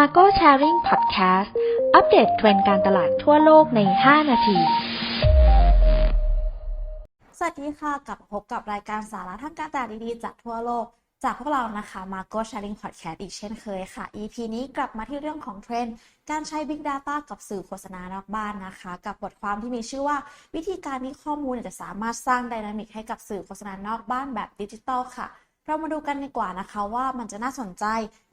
Margo Sharing Podcast อัปเดตเทรนด์การตลาดทั่วโลกใน 5 นาที สวัสดีค่ะ กลับพบกับรายการสาระทางการตลาดดีๆ จากทั่วโลก จากพวกเรานะคะ Marco Sharing Podcast อีกเช่นเคยค่ะ EP นี้กลับมาที่เรื่องของเทรนด์การใช้ Big Data กับสื่อโฆษณานอกบ้านนะคะ กับบทความที่มีชื่อว่า วิธีการที่ข้อมูลจะสามารถสร้างไดนามิกให้กับสื่อโฆษณานอกบ้านแบบดิจิทัลค่ะ เรามาดูกันดีกว่านะคะว่ามันจะน่าสนใจ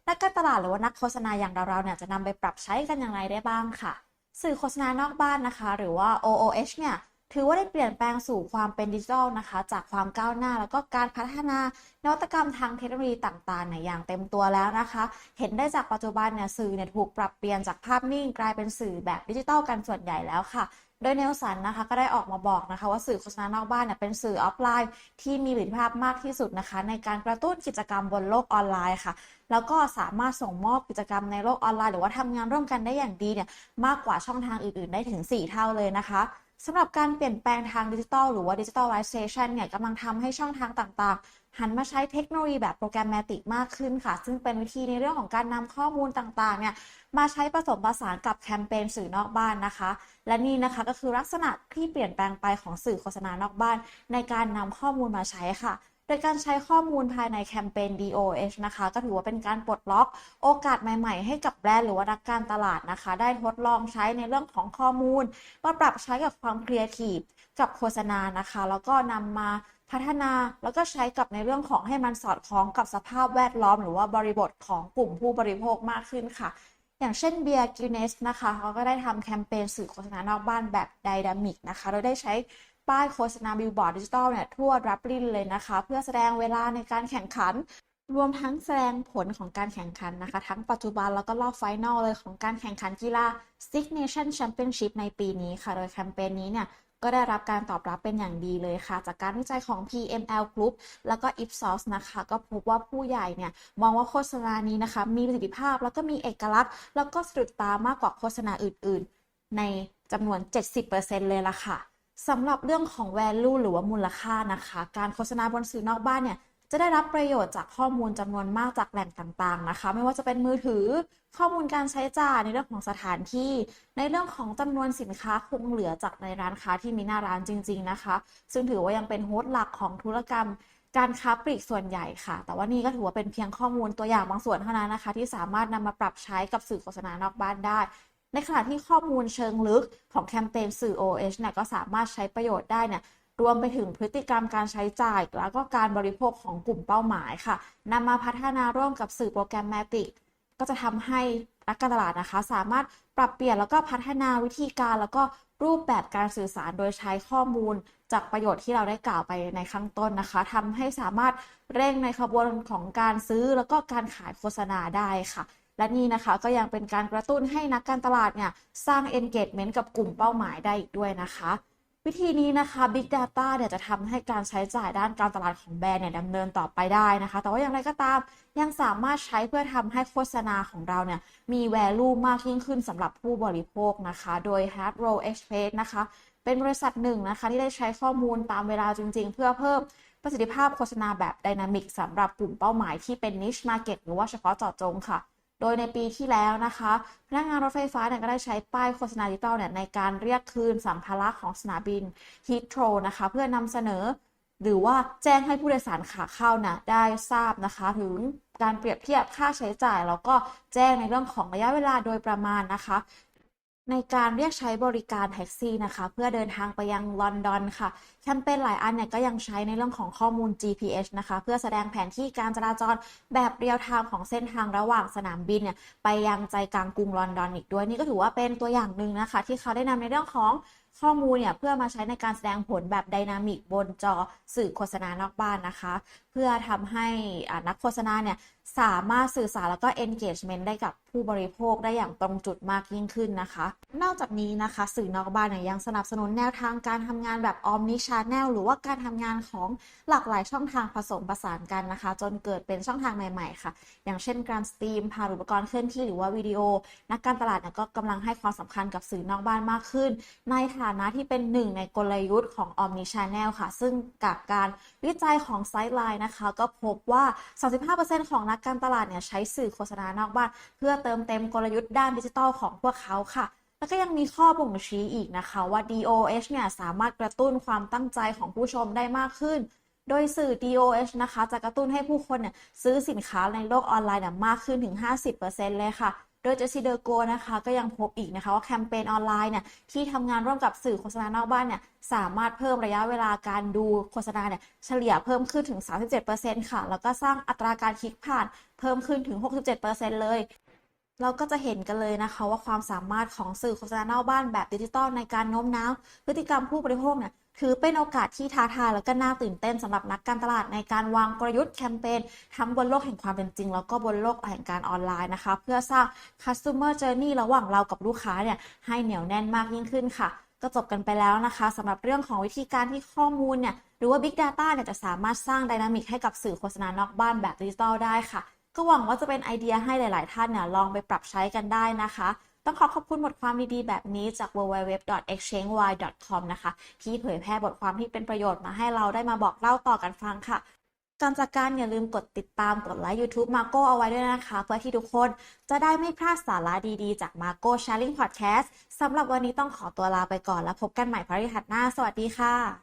นักการตลาดหรือว่านักโฆษณาอย่างเราๆเนี่ยจะนำไปปรับใช้กันอย่างไรได้บ้างค่ะ สื่อโฆษณานอกบ้านนะคะ หรือว่า OOH เนี่ย ถือว่าได้เปลี่ยนแปลงสู่ความเป็นดิจิทัลนะคะ จากความก้าวหน้าแล้วก็การพัฒนานวัตกรรมทางเทคโนโลยีต่างๆเนี่ยอย่างเต็มตัวแล้วนะคะ เห็นได้จากปัจจุบันเนี่ยสื่อเนี่ยถูกปรับเปลี่ยนจากภาพนิ่งกลายเป็นสื่อแบบดิจิทัลกันส่วนใหญ่แล้วค่ะโดยเนลสันนะคะก็ได้ออกมาบอกนะคะว่าสื่อโฆษณานอกบ้านเนี่ยเป็นสื่อออฟไลน์ ที่มีประสิทธิภาพมากที่สุดนะคะ ในการกระตุ้นกิจกรรมบนโลกออนไลน์ค่ะ แล้วก็สามารถส่งมอบกิจกรรมในโลกออนไลน์ หรือว่าทำงานร่วมกันได้อย่างดีเนี่ยมากกว่าช่องทางอื่นๆ ได้ถึง 4 เท่าเลยนะคะสำหรับการเปลี่ยนแปลงทางดิจิทัลหรือว่าดิจิทัลไลเซชันเนี่ยกำลังทำให้ช่องทางต่างๆ หันมาใช้เทคโนโลยีแบบโปรแกรมแมติกมากขึ้นค่ะ ซึ่งเป็นวิธีในเรื่องของการนำข้อมูลต่างๆเนี่ยมาใช้ผสมผสานกับแคมเปญสื่อนอกบ้านนะคะ และนี่นะคะก็คือลักษณะที่เปลี่ยนแปลงไปของสื่อโฆษณานอกบ้าน ในการนำข้อมูลมาใช้ค่ะ โดยการใช้ข้อมูลภายในแคมเปญ DOH นะคะ ก็ถือว่าเป็นการปลดล็อกโอกาสใหม่ๆ ให้กับแบรนด์หรือว่านักการตลาดนะคะ ได้ทดลองใช้ในเรื่องของข้อมูลมาปรับใช้กับความครีเอทีฟกับโฆษณานะคะ แล้วก็นำมาพัฒนาแล้วก็ใช้กับในเรื่องของให้มันสอดคล้องกับสภาพแวดล้อม หรือว่าบริบทของกลุ่มผู้บริโภคมากขึ้นค่ะ อย่างเช่นเบียร์กินเนสนะคะเขาก็ได้ทำแคมเปญสื่อโฆษณานอกบ้านแบบไดนามิกนะคะ โดยได้ใช้ ป้ายโฆษณาบิลบอร์ดดิจิตอลเนี่ยทั่วรับรินเลยนะคะ เพื่อแสดงเวลาในการแข่งขัน รวมทั้งแสดงผลของการแข่งขันนะคะ ทั้งปัจจุบันแล้วก็รอบไฟนอลเลยของการแข่งขันกีฬา Six Nation Championship ในปีนี้ค่ะ โดยแคมเปญนี้เนี่ยก็ได้รับการตอบรับเป็นอย่างดีเลยค่ะ จากการวิจัยของ PML Group แล้วก็ Ipsos นะคะ ก็พบว่าผู้ใหญ่เนี่ย มองว่าโฆษณานี้นะคะ มีประสิทธิภาพแล้วก็มีเอกลักษณ์ แล้วก็สะดุดตามากกว่าโฆษณาอื่น ๆ ในจำนวน 70%เลยละค่ะ สำหรับเรื่องของ value หรือว่ามูลค่านะคะ การโฆษณาบนสื่อนอกบ้านเนี่ยจะได้รับประโยชน์จากข้อมูลจำนวนมากจากแหล่งต่างๆนะคะ ไม่ว่าจะเป็นมือถือข้อมูลการใช้จ่ายในเรื่องของสถานที่ ในเรื่องของจำนวนสินค้าคงเหลือจากในร้านค้าที่มีหน้าร้านจริง ๆนะคะ ซึ่งถือว่ายังเป็นโฮสต์หลักของธุรกรรม การค้าปลีกส่วนใหญ่ค่ะ แต่ว่านี่ก็ถือว่าเป็นเพียงข้อมูลตัวอย่างบางส่วนเท่านั้นนะคะ ที่สามารถนำมาปรับใช้กับสื่อโฆษณานอกบ้านได้ ในขณะที่ข้อมูลเชิงลึกของแคมเปญสื่อ OH เนี่ยก็สามารถใช้ประโยชน์ได้เนี่ยรวมไปถึงพฤติกรรมการใช้จ่าย แล้วก็การบริโภคของกลุ่มเป้าหมายค่ะนำมาพัฒนาร่วมกับสื่อโปรแกรมแมติกก็จะทำให้นักการตลาดนะคะ สามารถปรับเปลี่ยนแล้วก็พัฒนาวิธีการแล้วก็รูปแบบการสื่อสารโดยใช้ข้อมูล จากประโยชน์ที่เราได้กล่าวไปในข้างต้นนะคะทำให้สามารถเร่งในขบวนของการซื้อแล้วก็การขายโฆษณาได้ค่ะ และนี่นะคะก็ยังเป็นการกระตุ้นให้นักการตลาดเนี่ยสร้าง engagement กับกลุ่มเป้าหมายได้อีกด้วยนะคะ วิธีนี้นะคะ Big Data เนี่ยจะทำให้การใช้จ่ายด้านการตลาดของแบรนด์เนี่ยดำเนินต่อไปได้นะคะ แต่ว่าอย่างไรก็ตามยังสามารถใช้เพื่อทำให้โฆษณาของเราเนี่ยมี value มากยิ่งขึ้นสำหรับผู้บริโภคนะคะ โดย Hard Roll Express นะคะ เป็นบริษัทหนึ่งนะคะที่ได้ใช้ข้อมูลตามเวลาจริง ๆ เพื่อเพิ่มประสิทธิภาพโฆษณาแบบไดนามิกสำหรับกลุ่มเป้าหมายที่เป็น niche market หรือว่าเฉพาะเจาะจงค่ะ โดยในปีที่แล้วนะคะพนักงานรถไฟฟ้าเนี่ยก็ได้ใช้ป้ายโฆษณาดิจิตอลเนี่ยในการเรียกคืนสัมภาระของสนามบินฮิทโตรนะคะเพื่อนำเสนอ หรือว่าแจ้งให้ผู้โดยสารขาเข้านะได้ทราบนะคะถึงการเปรียบเทียบค่าใช้จ่าย แล้วก็แจ้งในเรื่องของระยะเวลาโดยประมาณนะคะ ในการเรียกใช้บริการแท็กซี่นะคะ เพื่อเดินทางไปยังลอนดอนค่ะ แคมเปญหลายอันเนี่ยก็ยังใช้ในเรื่องของข้อมูล GPS นะคะ เพื่อแสดงแผนที่การจราจรแบบเรียลไทม์ของเส้นทางระหว่างสนามบินเนี่ยไปยังใจกลางกรุงลอนดอนอีกด้วย นี่ก็ถือว่าเป็นตัวอย่างหนึ่งนะคะ ที่เขาได้นำในเรื่องของ ข้อมูลเนี่ยเพื่อมาใช้ในการแสดงผลแบบไดนามิกบนจอสื่อโฆษณานอกบ้านนะคะ เพื่อทำให้นักโฆษณาเนี่ยสามารถสื่อสารแล้วก็ engagement ได้กับผู้บริโภคได้อย่างตรงจุดมากยิ่งขึ้นนะคะ นอกจากนี้นะคะ สื่อนอกบ้านเนี่ยยังสนับสนุนแนวทางการทำงานแบบ omni channel หรือว่าการทำงานของหลากหลายช่องทางผสมผสานกันนะคะ จนเกิดเป็นช่องทางใหม่ๆค่ะ อย่างเช่นการสตรีมผ่านอุปกรณ์เคลื่อนที่หรือว่าวิดีโอ นักการตลาดเนี่ยก็กำลังให้ความสำคัญกับสื่อนอกบ้านมากขึ้น ในฐฐานะที่เป็นหนึ่งในกลยุทธ์ของ Omni Channel ค่ะ ซึ่งกับการวิจัยของ Sideline นะคะ ก็พบว่า 35%ของนักการตลาดเนี่ยใช้สื่อโฆษณานอกบ้าน เพื่อเติมเต็มกลยุทธ์ด้านดิจิทัลของพวกเขาค่ะแล้วก็ยังมีข้อบ่งชี้อีกนะคะว่า DOH เนี่ยสามารถกระตุ้นความตั้งใจของผู้ชมได้มากขึ้น โดยสื่อ DOH นะคะ จะกระตุ้นให้ผู้คนเนี่ยซื้อสินค้าในโลกออนไลน์เนี่ยมากขึ้นถึง 50%เลยค่ะ โดยเจสซี่เดอร์โกนะคะก็ยังพบอีกนะคะว่าแคมเปญออนไลน์เนี่ยที่ทำงานร่วมกับสื่อโฆษณานอกบ้านเนี่ยสามารถเพิ่มระยะเวลาการดูโฆษณาเนี่ยเฉลี่ยเพิ่มขึ้นถึง 37%ค่ะ แล้วก็สร้างอัตราการคลิกผ่านเพิ่มขึ้นถึง 67%เลยเราก็จะเห็นกันเลยนะคะว่าความสามารถของสื่อโฆษณานอกบ้านแบบดิจิตอลในการโน้มน้าวพฤติกรรมผู้บริโภคเนี่ย ถือเป็นโอกาสที่ท้าทายแล้วก็น่าตื่นเต้นสำหรับนักการตลาดในการวางกลยุทธ์แคมเปญทั้งบนโลกแห่งความเป็นจริง แล้วก็บนโลกแห่งการออนไลน์นะคะ เพื่อสร้าง customer journey ระหว่างเรากับลูกค้าเนี่ยให้เหนียวแน่นมากยิ่งขึ้นค่ะ ก็จบกันไปแล้วนะคะสำหรับเรื่องของวิธีการที่ข้อมูลเนี่ยหรือว่า Big Data เนี่ยจะสามารถสร้างไดนามิกให้กับสื่อโฆษณานอกบ้านแบบดิจิตอลได้ค่ะ ก็หวังว่าจะเป็นไอเดียให้หลาย ๆ ท่านเนี่ยลองไปปรับใช้กันได้นะคะ ต้องขอขอบคุณบทความดีๆ แบบนี้จาก www.exchangewide.com นะคะ ที่เผยแพร่บทความที่เป็นประโยชน์มาให้เราได้มาบอกเล่าต่อกันฟังค่ะก่อนจากการอย่าลืมกดติดตามกดไลค์ YouTube Marco เอาไว้ด้วยนะคะ เพื่อที่ทุกคนจะได้ไม่พลาดสาระดีๆ จาก Marco Sharing Podcast สำหรับวันนี้ต้องขอตัวลาไปก่อนแล้วพบกันใหม่พฤหัสหน้า สวัสดีค่ะ